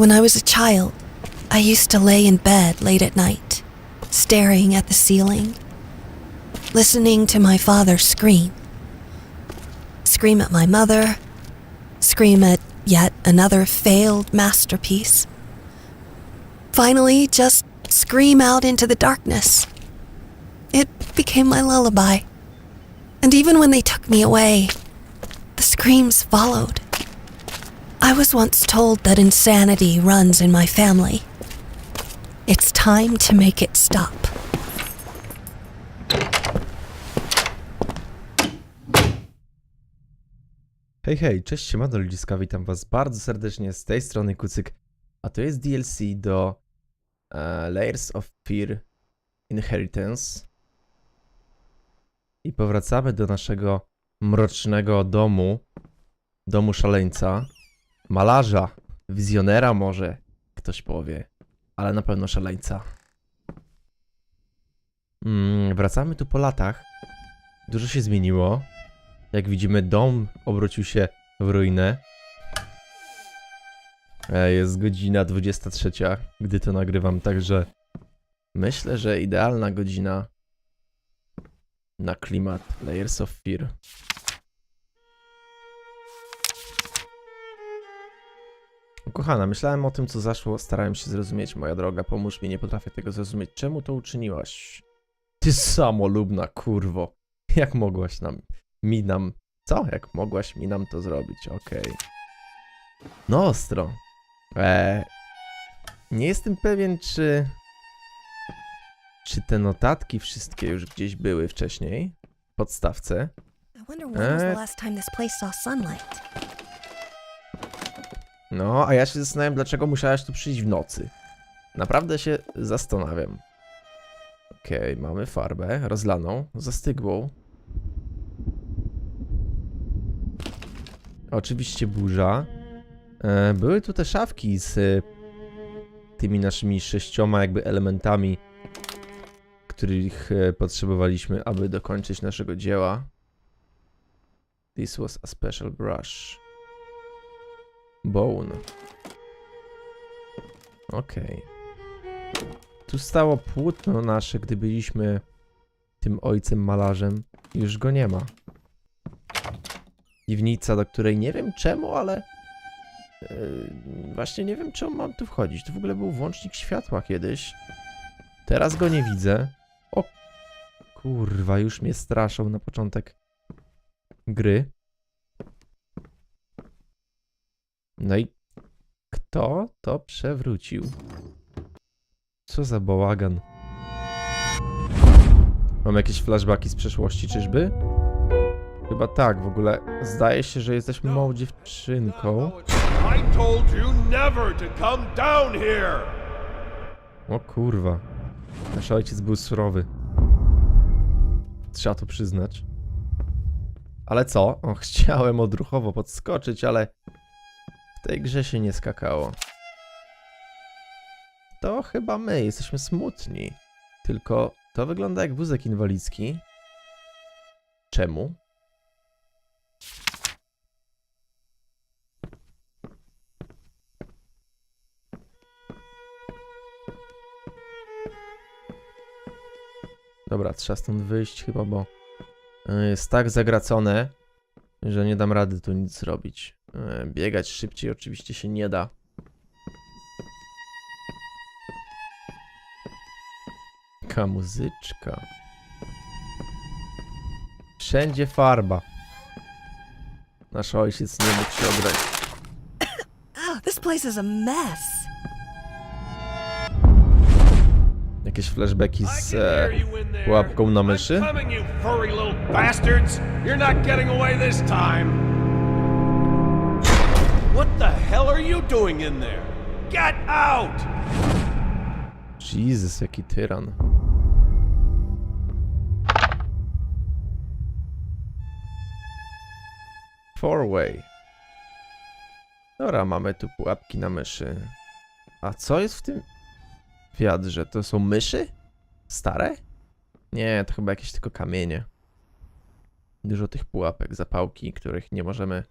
When I was a child, I used to lay in bed late at night, staring at the ceiling, listening to my father scream. Scream at my mother, scream at yet another failed masterpiece. Finally, just scream out into the darkness. It became my lullaby. And even when they took me away, the screams followed. I was once told that insanity runs in my family. It's time to make it stop. Hej, hej, cześć, siemano ludziska, witam was bardzo serdecznie z tej strony Kucyk, a to jest DLC do e, Layers of Fear Inheritance i powracamy do naszego mrocznego domu, domu szaleńca, malarza, wizjonera może ktoś powie, ale na pewno szaleńca. Mm, wracamy tu po latach, dużo się zmieniło, jak widzimy, dom obrócił się w ruinę. E, Jest godzina 23, gdy to nagrywam, także myślę, że idealna godzina na klimat Layers of Fear. Kochana, myślałem o tym, co zaszło, starałem się zrozumieć, moja droga, pomóż mi, nie potrafię tego zrozumieć. Czemu to uczyniłaś? Ty samolubna kurwo, jak mogłaś nam mi nam. Co? Jak mogłaś mi nam to zrobić? Okej. No ostro. Eee, nie jestem pewien, czy. Czy te notatki wszystkie już gdzieś były wcześniej? W podstawce. I No, a ja się zastanawiam, dlaczego musiałaś tu przyjść w nocy. Naprawdę się zastanawiam. Okej, mamy farbę rozlaną, zastygłą. Oczywiście burza. E, były tu te szafki z e, tymi naszymi sześcioma jakby elementami, których e, potrzebowaliśmy, aby dokończyć naszego dzieła. This was a special brush. Bone. Okej. Tu stało płótno nasze, gdy byliśmy tym ojcem malarzem. Już go nie ma. Piwnica, do której nie wiem czemu, ale... Yy, właśnie nie wiem, czemu mam tu wchodzić. Tu w ogóle był włącznik światła kiedyś. Teraz go nie widzę. O kurwa, już mnie straszą na początek gry. No i kto to przewrócił? Co za bałagan. Mam jakieś flashbacki z przeszłości, czyżby? Chyba tak, w ogóle zdaje się, że jesteśmy małą dziewczynką. Here! O kurwa. Nasz ojciec był surowy. Trzeba to przyznać. Ale co? O, chciałem odruchowo podskoczyć, ale w tej grze się nie skakało. To chyba my, jesteśmy smutni. Tylko to wygląda jak wózek inwalidzki. Czemu? Dobra, trzeba stąd wyjść chyba, bo y, jest tak zagracone, że nie dam rady tu nic zrobić. Y, Biegać szybciej oczywiście się nie da. Taka muzyczka. Wszędzie farba. Nasz ojciec nie mógł się obrać. Ah, this place is a mess. Jakieś flashbacki z e, pułapką na myszy. I'm coming, you furry little bastards! You're not getting away this time! Are you doing in there? Get out! Jesus, jaki tyran. Four-way. Dobra, mamy tu pułapki na myszy. A co jest w tym wiadrze? To są myszy? Stare? Nie, to chyba jakieś tylko kamienie. Dużo tych pułapek, zapałki, których nie możemy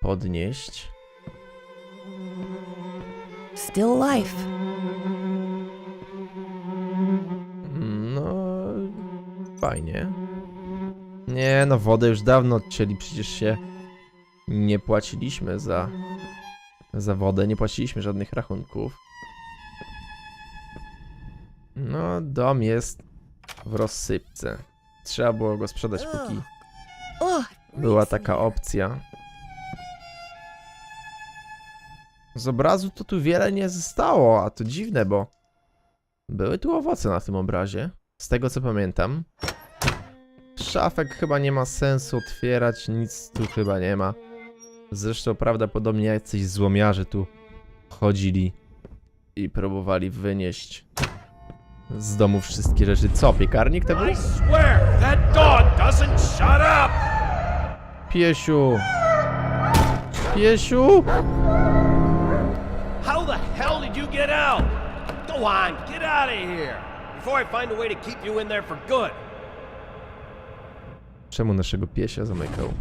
podnieść. still life. No, fajnie. Nie, no wodę już dawno odcięli, przecież się nie płaciliśmy za, za wodę, nie płaciliśmy żadnych rachunków. No, dom jest w rozsypce. Trzeba było go sprzedać, póki była taka opcja. Z obrazu to tu wiele nie zostało, a to dziwne, bo były tu owoce na tym obrazie. Z tego co pamiętam. Szafek chyba nie ma sensu otwierać, nic tu chyba nie ma. Zresztą prawdopodobnie jacyś złomiarze tu chodzili i próbowali wynieść z domu wszystkie rzeczy. Co, piekarnik to był? Piesiu! Piesiu! On, get out of here! Before I find a way to keep you in there for good. Czemu naszego piesia zamykał?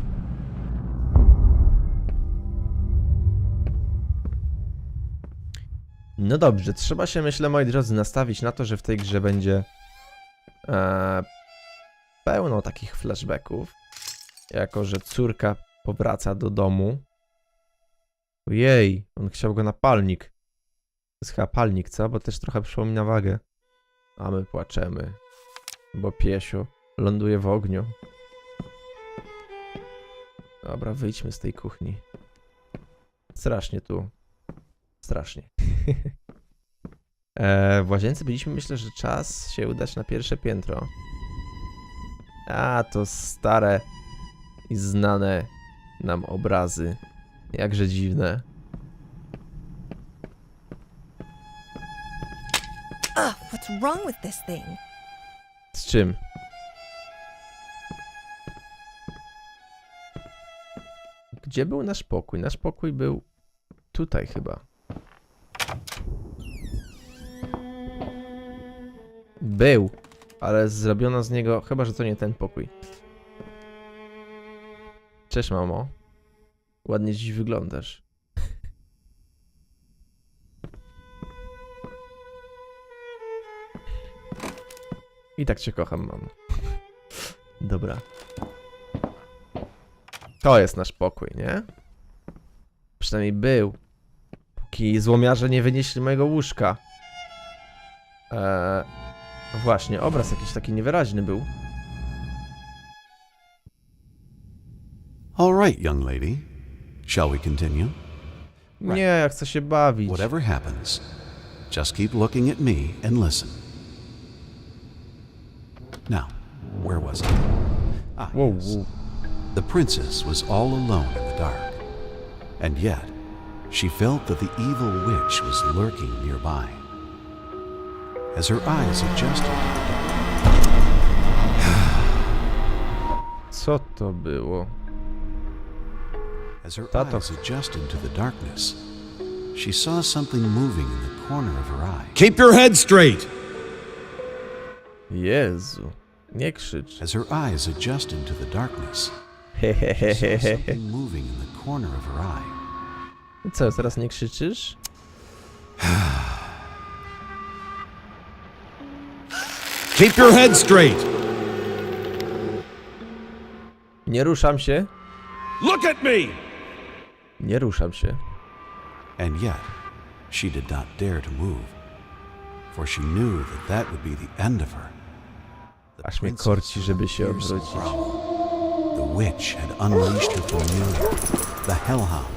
No dobrze, trzeba się, myślę, moi drodzy, nastawić na to, że w tej grze będzie e, pełno takich flashbacków. Jako, że córka powraca do domu. Ojej, on chciał go na palnik. Jest chyba palnik, co? Bo też trochę przypomina wagę. A my płaczemy, bo piesio ląduje w ogniu. Dobra, wyjdźmy z tej kuchni. Strasznie tu. Strasznie. e, w łazience byliśmy, myślę, że czas się udać na pierwsze piętro. A, to stare i znane nam obrazy. Jakże dziwne. Wrong with this thing? Z czym? Gdzie był nasz pokój? Nasz pokój był tutaj chyba. Był, ale zrobiono z niego, chyba że to nie ten pokój. Cześć mamo. Ładnie dziś wyglądasz. I tak cię kocham, mamo. Dobra. To jest nasz pokój, nie? Przynajmniej był. Póki złomiarze nie wynieśli mojego łóżka. Eee, właśnie, obraz jakiś taki niewyraźny był. All right, young lady. Shall we continue? Nie, ja chcę się bawić. Whatever happens, just keep looking at me and listen. Now, where was I? Ah, Wow, yes. wow. The princess was all alone in the dark. And yet, she felt that the evil witch was lurking nearby. As her eyes adjusted, Co to było? as her Tato. eyes adjusted to the darkness, she saw something moving in the corner of her eye. Keep your head straight! Jezu. Nie krzycz. As her eyes adjusted to the darkness, she saw something moving in the corner of her eye. Co, teraz nie krzyczysz? Keep your head straight! Nie ruszam się. Look at me! Nie ruszam się. And yet, she did not dare to move, for she knew that that would be the end of her. The Aż mnie korci, żeby się odwrócić. The witch had unleashed her familiar, the hellhound.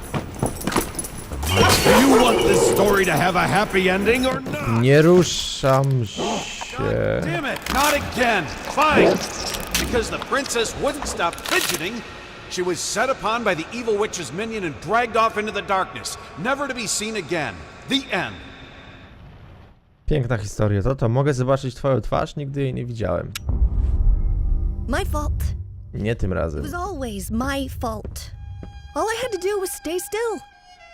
The monster Do you want this story to have a happy ending or not? Nie ruszam się. Damn it, not again! Fine! Because the princess wouldn't stop fidgeting, she was set upon by the evil witch's minion and dragged off into the darkness, never to be seen again. The end. Piękna historia. To to, mogę zobaczyć twoją twarz? Nigdy jej nie widziałem. My fault. Nie tym It razem. was always my fault. All I had to do was stay still,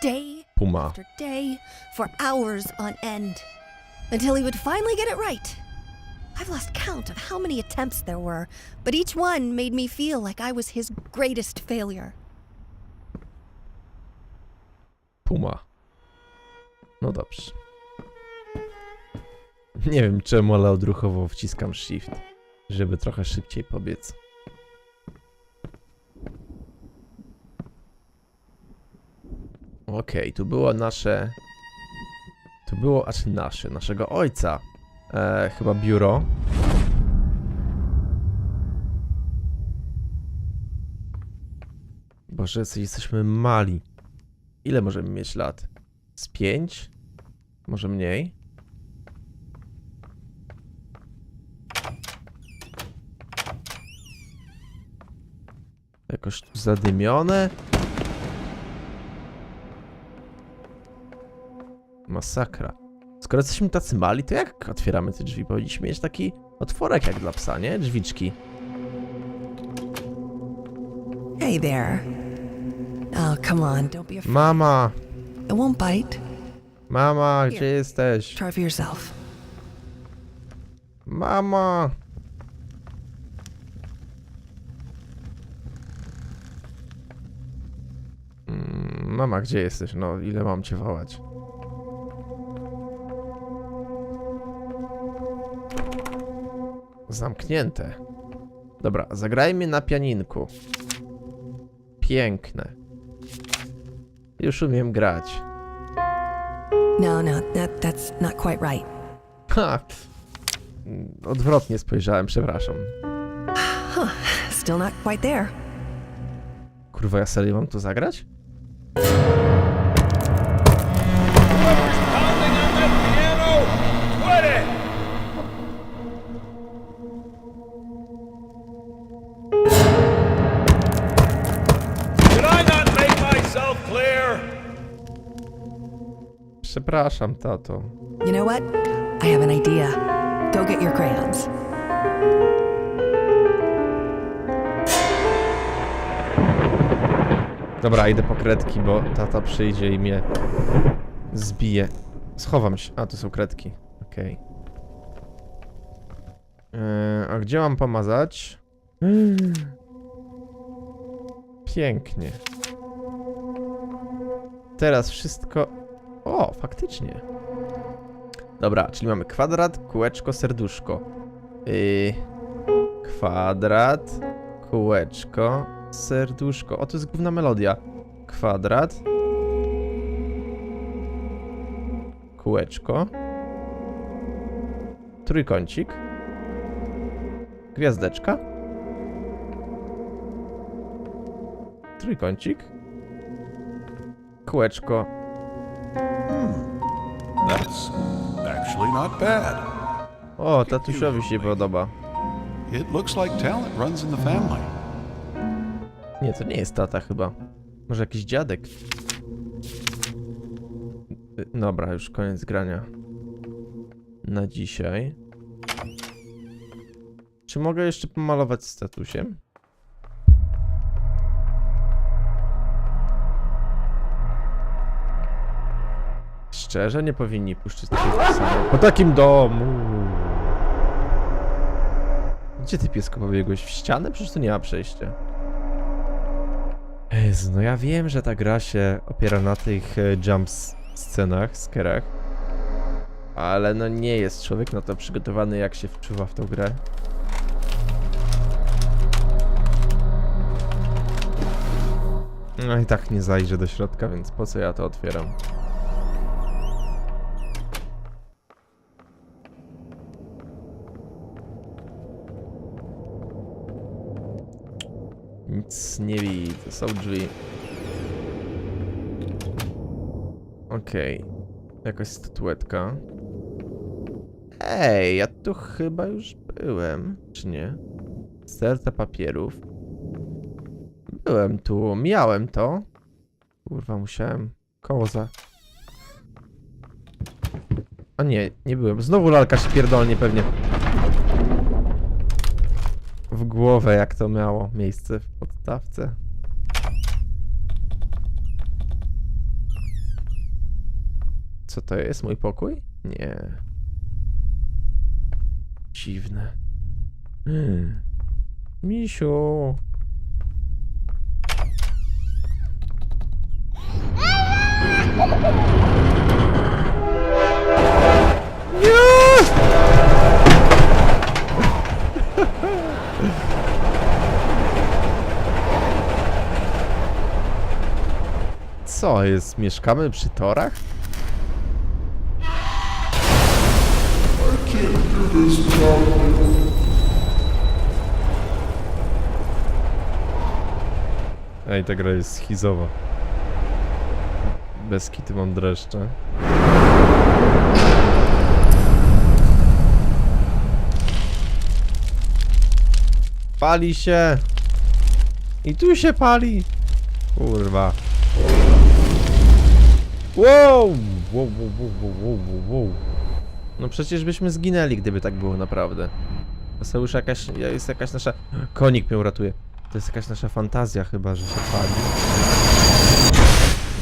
day Puma. after day, for hours on end, until he would finally get it right. I've lost count of how many attempts there were, but each one made me feel like I was his greatest failure. Puma. No dobrze. Nie wiem czemu, ale odruchowo wciskam shift, żeby trochę szybciej pobiec. Okej, tu było nasze... Tu było, aż nasze, naszego ojca. E, chyba biuro. Boże, jesteśmy mali. Ile możemy mieć lat? Z pięć? Może mniej? Jakoś tu zadymione? Masakra. Skoro jesteśmy tacy mali, to jak otwieramy te drzwi? Powinniśmy mieć taki otworek jak dla psa, nie? Drzwiczki. Hey there. Oh, come on, don't be afraid. Mama! It won't bite. Mama, gdzie jesteś? Try for yourself. Mama! Gdzie jesteś? No, ile mam cię wołać? Zamknięte. Dobra, zagrajmy na pianinku. Piękne. Już umiem grać. No, no, that, that's not quite right. Ha! Odwrotnie spojrzałem, przepraszam. Still not quite there. Kurwa, ja serio mam to zagrać? Przepraszam, tato. You know what? I have an idea. Go get your crayons. Dobra, idę po kredki, bo tata przyjdzie i mnie zbije. Schowam się. A, tu są kredki. Okej. Eee, a gdzie mam pomazać? Pięknie. Teraz wszystko... O, faktycznie. Dobra, czyli mamy kwadrat, kółeczko, serduszko. Yy, kwadrat, kółeczko, serduszko. O, to jest główna melodia. Kwadrat. Kółeczko. Trójkącik. Gwiazdeczka. Trójkącik. Kółeczko. That's actually not bad. O, tatusiowi się podoba. It looks like talent runs in the family. Nie, to nie jest tata chyba. Może jakiś dziadek. Y, Dobra, już koniec grania. Na dzisiaj. Czy mogę jeszcze pomalować statusiem? Szczerze, nie powinni puszczać takiego samo. Po takim domu. Gdzie ty piesko pobiegłeś? W ścianę? Przecież tu nie ma przejścia. Jezu, no ja wiem, że ta gra się opiera na tych e, jump s- scenach, skerach. Ale no nie jest człowiek na to przygotowany, jak się wczuwa w tą grę. No i tak nie zajrzę do środka, więc po co ja to otwieram? Nic nie widzę, są drzwi. Okej. Jakaś statuetka. Ej, ja tu chyba już byłem, czy nie? Sterta papierów. Byłem tu, miałem to. Kurwa, musiałem koło za... A nie, nie byłem. Znowu lalka się pierdolnie pewnie. W głowę, jak to miało miejsce w podstawce. Co to jest? Mój pokój? Nie. Dziwne. Hmm. Misiu. Co jest? Mieszkamy przy torach? Ej, ta gra jest schizowa. Bez kity mam dreszcze. Pali się! I tu się pali! Kurwa. Wow! Wow, wow, wow, wow, wow, wow, wow. No przecież byśmy zginęli, gdyby tak było naprawdę. To już jakaś, jest jakaś nasza... Konik mnie uratuje. To jest jakaś nasza fantazja chyba, że się pali.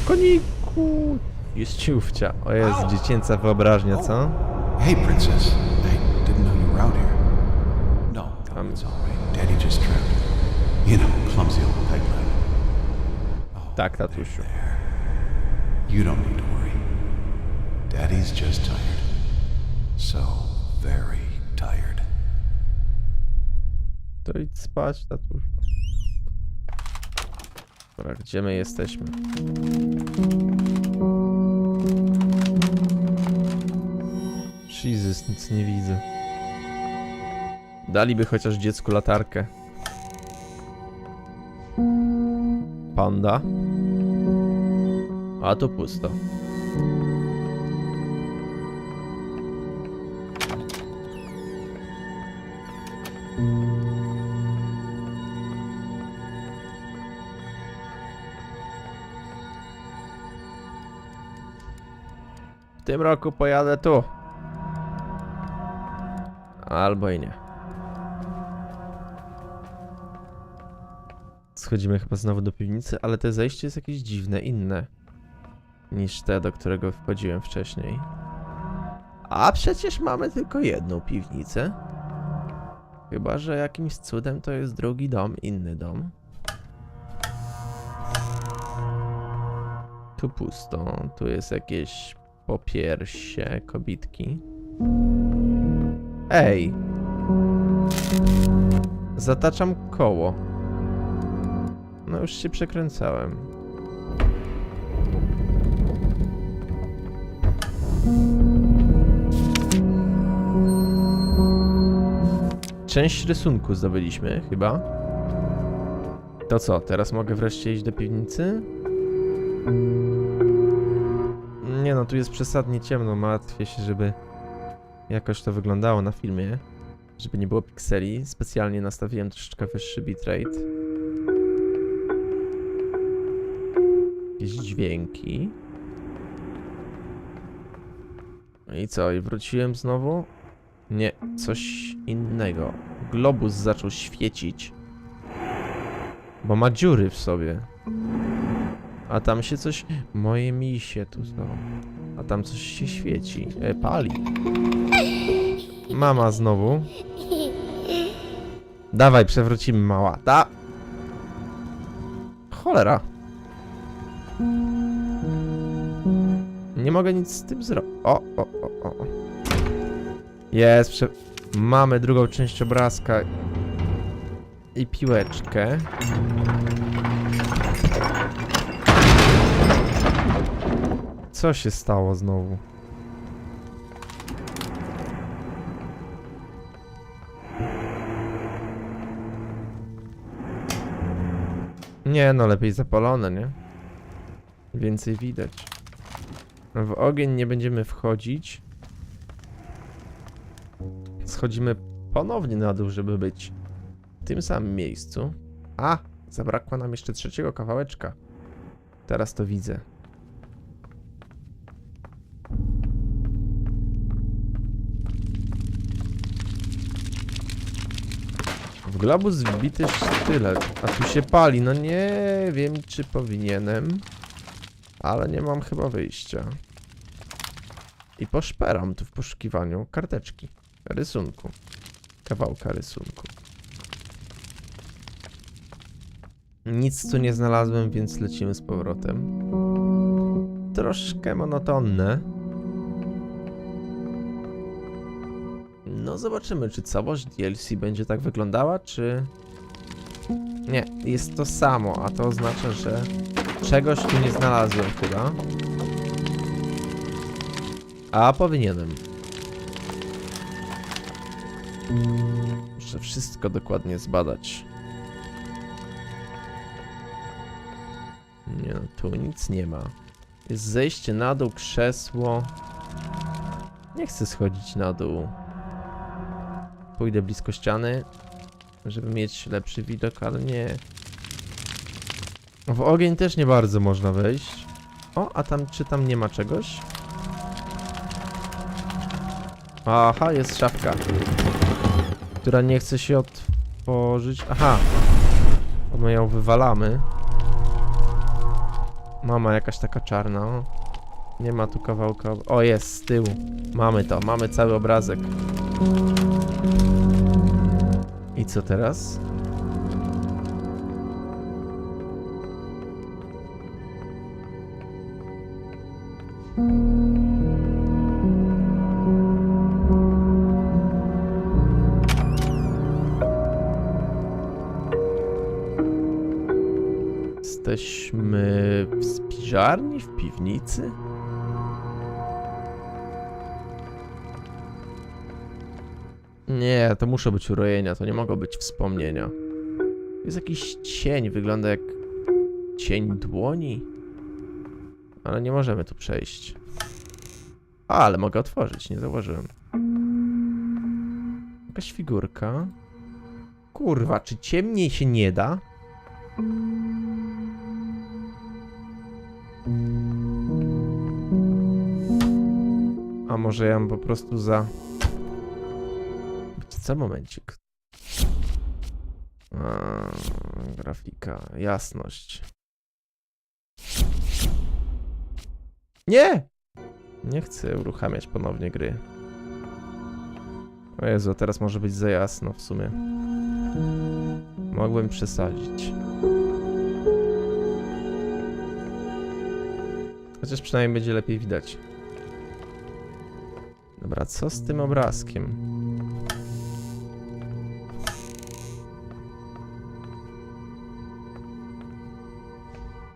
Koniku! Jest ciufcia. O jest dziecięca wyobraźnia, co? Hey, Princess. I didn't know you were out here. No, no, it's all right. Daddy just. You know, clumsy old peg leg. Tak, tatusiu. You don't need to worry. Daddy's just tired. So very tired. To idź spać, tatusiu. Dobra, gdzie my jesteśmy? Jesus, nic nie widzę. Daliby chociaż dziecku latarkę. Panda. A to pusto. W tym roku pojadę tu. Albo i nie. Schodzimy chyba znowu do piwnicy, ale to zejście jest jakieś dziwne, inne niż te, do którego wchodziłem wcześniej. A przecież mamy tylko jedną piwnicę. Chyba, że jakimś cudem to jest drugi dom, inny dom. Tu pusto, tu jest jakieś popiersie kobitki. Ej! Zataczam koło. No już się przekręcałem. Część rysunku zdobyliśmy, chyba. To co, teraz mogę wreszcie iść do piwnicy? Nie no, tu jest przesadnie ciemno, martwię się, żeby jakoś to wyglądało na filmie. Żeby nie było pikseli, specjalnie nastawiłem troszeczkę wyższy bitrate. Jakieś dźwięki. No i co, i wróciłem znowu? Nie, coś innego. Globus zaczął świecić. Bo ma dziury w sobie. A tam się coś... Moje misie tu są. A tam coś się świeci. E, pali. Mama znowu. Dawaj, przewrócimy mała. Da! Cholera. Nie mogę nic z tym zrobić. O, o, o, o. Jest, prze... Mamy drugą część obrazka. I piłeczkę. Co się stało znowu? Nie, no lepiej zapalone, nie? Więcej widać. W ogień nie będziemy wchodzić. Schodzimy ponownie na dół, żeby być w tym samym miejscu. A, zabrakło nam jeszcze trzeciego kawałeczka. Teraz to widzę. W globus wbity sztylet, a tu się pali. No nie wiem, czy powinienem, ale nie mam chyba wyjścia. I poszperam tu w poszukiwaniu karteczki, rysunku, kawałka rysunku. Nic tu nie znalazłem, więc lecimy z powrotem. Troszkę monotonne. No zobaczymy, czy całość DLC będzie tak wyglądała, czy... Nie, jest to samo, a to oznacza, że Czegoś tu nie znalazłem chyba. A powinienem. Muszę wszystko dokładnie zbadać. Nie no, tu nic nie ma. Jest zejście na dół, krzesło. Nie chcę schodzić na dół. Pójdę blisko ściany, żeby mieć lepszy widok, ale nie. W ogień też nie bardzo można wejść. O, a tam, czy tam nie ma czegoś? Aha, jest szafka. Która nie chce się otworzyć. Aha. My ją wywalamy. Mama jakaś taka czarna. o. Nie ma tu kawałka. O, jest z tyłu. Mamy to, mamy cały obrazek. I co teraz? Jesteśmy w spiżarni, w piwnicy? Nie, to muszą być urojenia, to nie mogą być wspomnienia. Jest jakiś cień, wygląda jak cień dłoni. Ale nie możemy tu przejść. A, ale mogę otworzyć, nie zauważyłem. Jakaś figurka. Kurwa, czy ciemniej się nie da? A może ja mam po prostu za... Co, momencik. A, grafika, jasność. Nie! Nie chcę uruchamiać ponownie gry. O Jezu, teraz może być za jasno w sumie. Mogłem przesadzić. Chociaż przynajmniej będzie lepiej widać. Dobra, co z tym obrazkiem?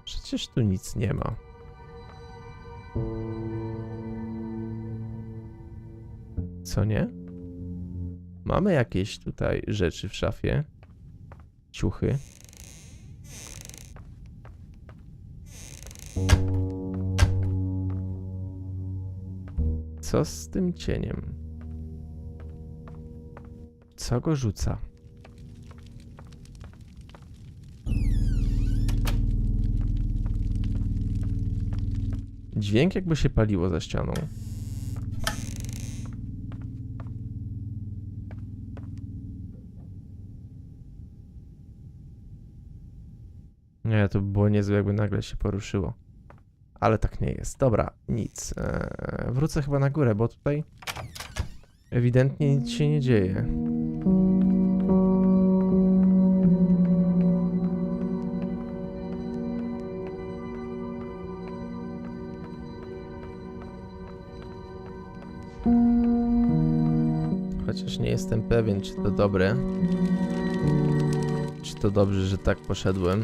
Przecież tu nic nie ma. Co nie? Mamy jakieś tutaj rzeczy w szafie. Ciuchy. Co z tym cieniem? Co go rzuca? Dźwięk jakby się paliło za ścianą. Nie, to by było niezłe, jakby nagle się poruszyło. Ale tak nie jest. Dobra, nic. Eee, wrócę chyba na górę, bo tutaj ewidentnie nic się nie dzieje. Chociaż nie jestem pewien, czy to dobre. Czy to dobrze, że tak poszedłem.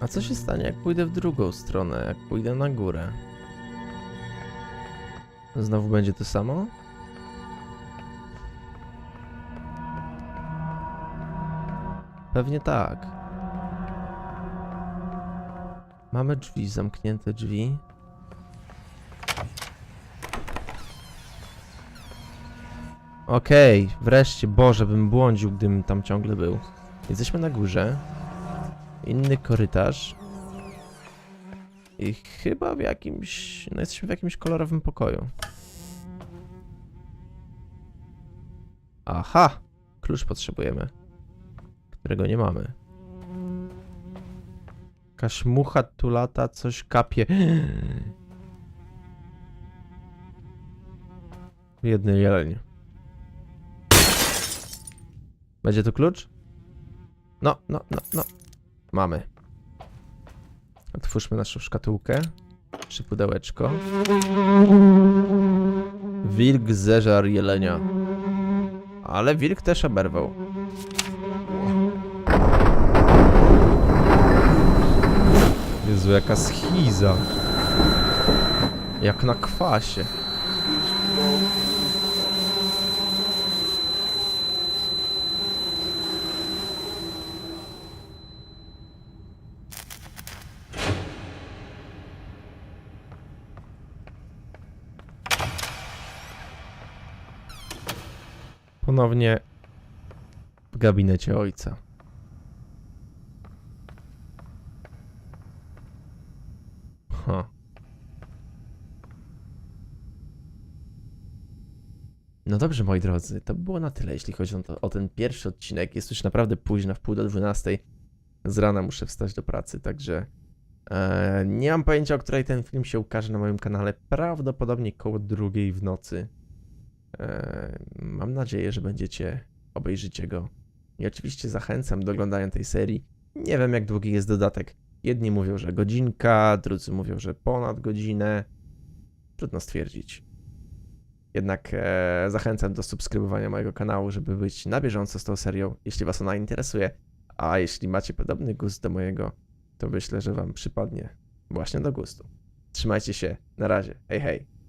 A co się stanie, jak pójdę w drugą stronę, jak pójdę na górę? Znowu będzie to samo? Pewnie tak. Mamy drzwi, zamknięte drzwi. Okej, wreszcie, Boże, bym błądził, gdybym tam ciągle był. Jesteśmy na górze. Inny korytarz. I chyba w jakimś... No jesteśmy w jakimś kolorowym pokoju. Aha! Klucz potrzebujemy. Którego nie mamy. Jakaś mucha tu lata, coś kapie. Jedny jeleń. Będzie tu klucz? No, no, no, no. Mamy. Otwórzmy naszą szkatułkę. Czy pudełeczko. Wilk zeżar jelenia. Ale wilk też oberwał. Jezu, jaka schiza. Jak na kwasie. Ponownie w gabinecie ojca. Ha. No dobrze, moi drodzy, to by było na tyle, jeśli chodzi o, to, o ten pierwszy odcinek. Jest już naprawdę późno, w pół do 12. Z rana muszę wstać do pracy, także e, nie mam pojęcia, o której ten film się ukaże na moim kanale. Prawdopodobnie koło drugiej w nocy. E, mam nadzieję, że będziecie obejrzycie go. I oczywiście zachęcam do oglądania tej serii. Nie wiem, jak długi jest dodatek. Jedni mówią, że godzinka, drudzy mówią, że ponad godzinę. Trudno stwierdzić. Jednak e, zachęcam do subskrybowania mojego kanału, żeby być na bieżąco z tą serią, jeśli Was ona interesuje. A jeśli macie podobny gust do mojego, to myślę, że Wam przypadnie właśnie do gustu. Trzymajcie się, na razie, hej hej.